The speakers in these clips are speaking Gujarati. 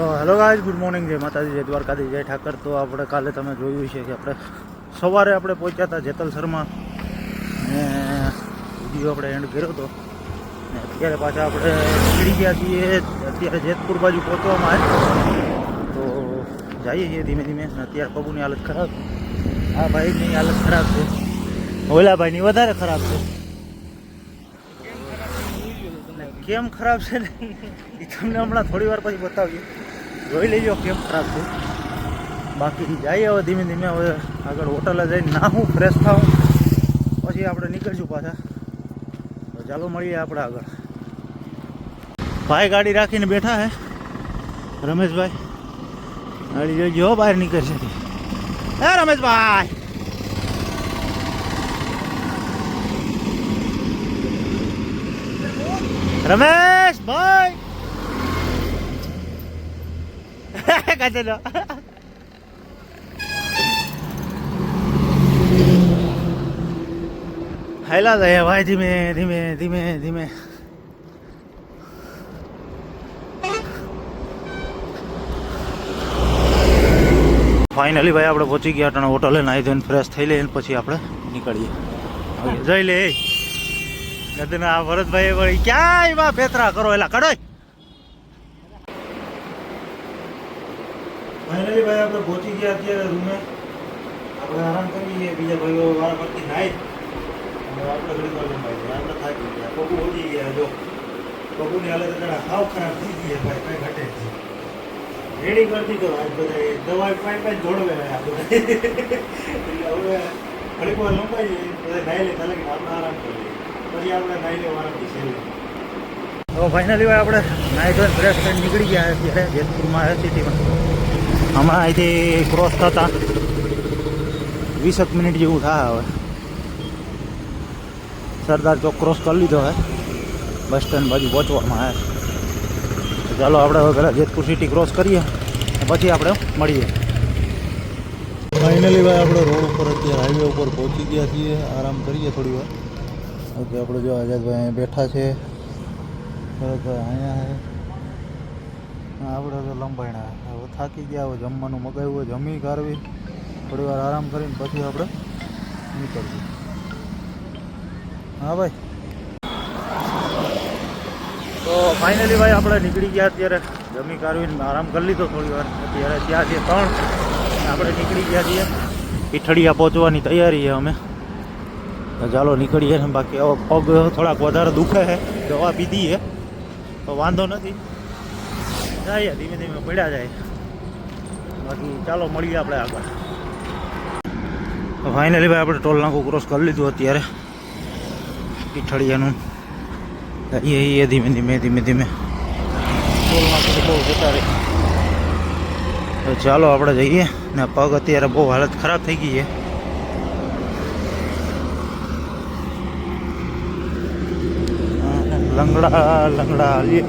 તો હેલો ગાઈઝ ગુડ મોર્નિંગ જય માતાજી, જય દ્વારકાથી જય ઠાકર. તો આપણે કાલે તમે જોયું છે કે આપણે સવારે આપણે પહોંચ્યા હતા જેતલસરમાં ને વીડિયો આપણે એન્ડ કર્યો હતો. ને અત્યારે પાછા આપણે નીકળી ગયા છીએ, અત્યારે જેતપુર બાજુ પહોંચવામાં આવે તો જઈએ છીએ ધીમે ધીમે. અત્યારે પગુની હાલત ખરાબ આ ભાઈની હાલત ખરાબ છે. ઓલા ભાઈની વધારે ખરાબ છે. કેમ ખરાબ છે ને, એ તમને હમણાં થોડી વાર પછી બતાવીએ. જોઈ લેજો કેમ ખરાબ છે. બાકી જઈએ હવે ધીમે ધીમે હવે આગળ હોટલે જઈને ના હું ફ્રેશ થાઉં. પછી આપણે નીકળશું પાછા. ચાલો મળીએ આપણે આગળ. ભાઈ ગાડી રાખીને બેઠા હે, રમેશભાઈ. ગાડી જોઈજો બહાર નીકળશે. હે રમેશભાઈ! રમેશ ભાઈ કાચે લો હાયલા જાય ભાઈ ધીમે ધીમે ધીમે ધીમે ફાઇનલી ભાઈ આપણે પહોંચી ગયા અટાણે હોટલે નાહી ધોઈને ફ્રેશ થઈ લઈએ પછી આપણે નીકળીએ. જઈ લે. ગદના આ ભરતભાઈ વળી ક્યાંયમાં ફેતરા કરો એલા કડોય ફાઇનલી ભાઈ આપણે પહોંચી ગયા અત્યારે રૂમે. આપણે આરામ કરી લઈએ બીજા ભાઈઓ વાળા પરથી નાઈ અને આપણે ઘડી વાર જમાઈ આપણે થાકી ગયા. પગુ પહોંચી ગયા, જો. પગુની હાલત જરા હાવ ખરાબ થઈ ગઈ ભાઈ, કઈ ઘટે જ રેડી કરતી કરો આજ બધા દવા પાંચ પાંચ જોડવે આ બધા એટલે હવે ઘડીક વાર લંબાઈ બધા નાઈ લે તાલે આપણે આરામ કરીએ. પછી આપણે નાઈ લેવા આરામથી છેલ્લે. તો ફાઇનલી ભાઈ આપણે નાઈ ધોઈને ફ્રેશ થઈને નીકળી ગયા અત્યારે જેતપુરમાં સિટીમાં હમણાં અહીંથી ક્રોસ થતા. વીસેક મિનિટ જેવું થાય હવે. સરદાર ચોક ક્રોસ કરી લીધો હે. બસ સ્ટેન્ડ બાજુ પહોંચવામાં આવે ચાલો આપણે હવે પહેલાં જેતપુર સિટી ક્રોસ કરીએ. પછી આપણે મળીએ. ફાઇનલી ભાઈ આપણે રોડ ઉપર અત્યારે હાઈવે ઉપર પહોંચી ગયા છીએ. આરામ કરીએ થોડી વાર. ઓકે આપણે જો આઝાદભાઈ અહીંયા બેઠા છે. અહીંયા છે આપણે તો લંબાઈના હવે થાકી ગયા, હવે જમવાનું મગાવ્યું હોય જમી કાઢવી થોડી વાર આરામ કરીને પછી આપણે નીકળીએ. હા ભાઈ. તો ફાઇનલી ભાઈ આપણે નીકળી ગયા અત્યારે. જમી કાઢવીને આરામ કરી લીધો થોડી વાર. અત્યારે ત્યાં છે ત્રણ. આપણે નીકળી ગયા છીએ. પીઠડિયા પહોંચવાની તૈયારી છે અમે. ચાલો નીકળીએ બાકી પગ થોડાક વધારે દુખે છે. દવા પીધી છે. તો વાંધો નથી. જાય ધીમે ધીમે પડ્યા જાય. બાકી ચાલો, મળીએ આપણે આગળ. ફાઇનલી ભાઈ, આપણે ટોલ નાખું ક્રોસ કરી લીધું અત્યારે. પીઠળિયાનું એ ધીમે ધીમે ધીમે ધીમે. ટોલ નાકું બહુ જતા રહે. તો ચાલો, આપણે જઈએ. ને પગ અત્યારે બહુ હાલત ખરાબ થઈ ગઈ છે. લંગડા લંગડા હાલીએ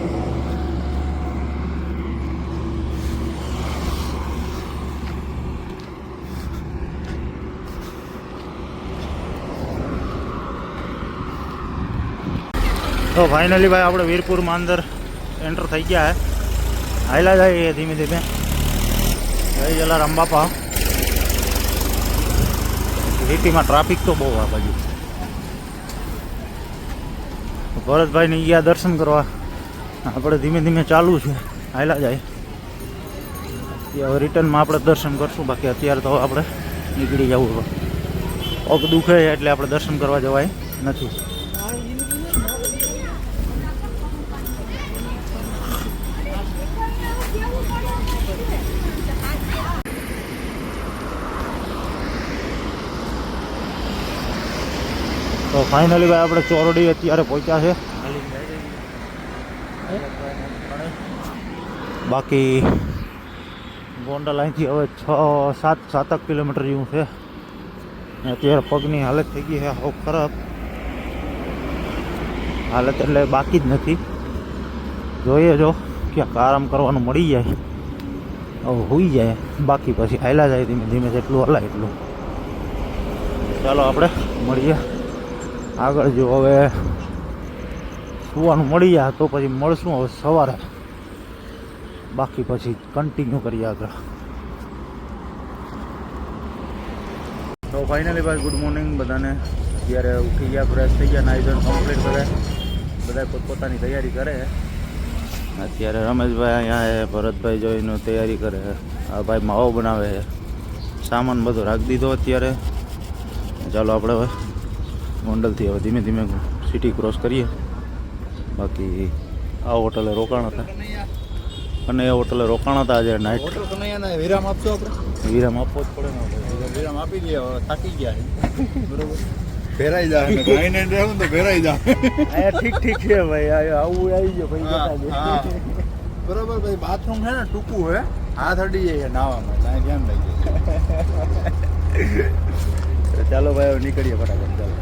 તો ફાઇનલી ભાઈ આપણે વીરપુરમાં અંદર એન્ટર થઈ ગયા હે. હાયલા જાય ધીમે ધીમે. જય જલારામ બાપા. સિટીમાં ટ્રાફિક તો બહુ આ બાજુ. ભરતભાઈને ગયા દર્શન કરવા. આપણે ધીમે ધીમે ચાલુ છે. હાયલા જાય. હવે રિટર્નમાં આપણે દર્શન કરશું. બાકી અત્યારે તો આપણે નીકળી જવું પગ દુખે એટલે આપણે દર્શન કરવા જવાય નથી. ફાઇનલી ભાઈ, આપણે ચોરડી અત્યારે પહોંચ્યા છે. બાકી ગોંડલ અહીંથી હવે છ, સાત, સાતક કિલોમીટર જેવું છે. અત્યારે પગની હાલત થઈ ગઈ છે બહુ ખરાબ હાલત એટલે બાકી જ નથી. જોઈએ જો ક્યાંક આરામ કરવાનું મળી જાય. હવે હોઈ જાય. બાકી પછી હાલ્યા જાય ધીમે ધીમે, જેટલું હલાય એટલું. ચાલો આપણે મળીએ. આગળ જો હવે સુવાનું મળી જાય તો પછી મળશું હવે સવારે. બાકી પછી કન્ટિન્યુ કરીએ આગળ. તો ફાઇનલી ભાઈ ગુડ મોર્નિંગ બધાને. અત્યારે ઉઠી ગયા ફ્રેશ થઈ ગયા નાઈ ધોઈને કમ્પ્લીટ કરે બધા પોતપોતાની તૈયારી કરે. અત્યારે રમેશભાઈ અહીંયા ભરતભાઈ જોઈને તૈયારી કરે આ ભાઈ માવો બનાવે સામાન બધો રાખી દીધો અત્યારે. ચાલો આપણે હવે ગોંડલથી હવે ધીમે ધીમે સિટી ક્રોસ કરીએ. બાકી આ હોટલે રોકાણ હતા. અને એ હોટલે રોકાણ હતા આજે નાઇટ હોટલ કનૈયાને વિરામ આપશો આપણે? વિરામ આપવો જ પડે ને આપણે. વિરામ આપી દઈએ હવે થાકી ગયા છે. બરોબર? ભેરાઈ જાય ભાઈને રહેવું ને તો ભેરાઈ જાય અહીંયા ઠીક ઠીક છે ભાઈ. આ- આવું આવી ગયો ભાઈ હા, જતા હા. દે. બરોબર ભાઈ બાથરૂમ છે ને ટૂંકું હે હાથ અડી જાય નાવામાં ત્યાં ધ્યાન લઈ જાય? ચાલો ભાઈ હવે નીકળીએ ફટાફટ ચાલો.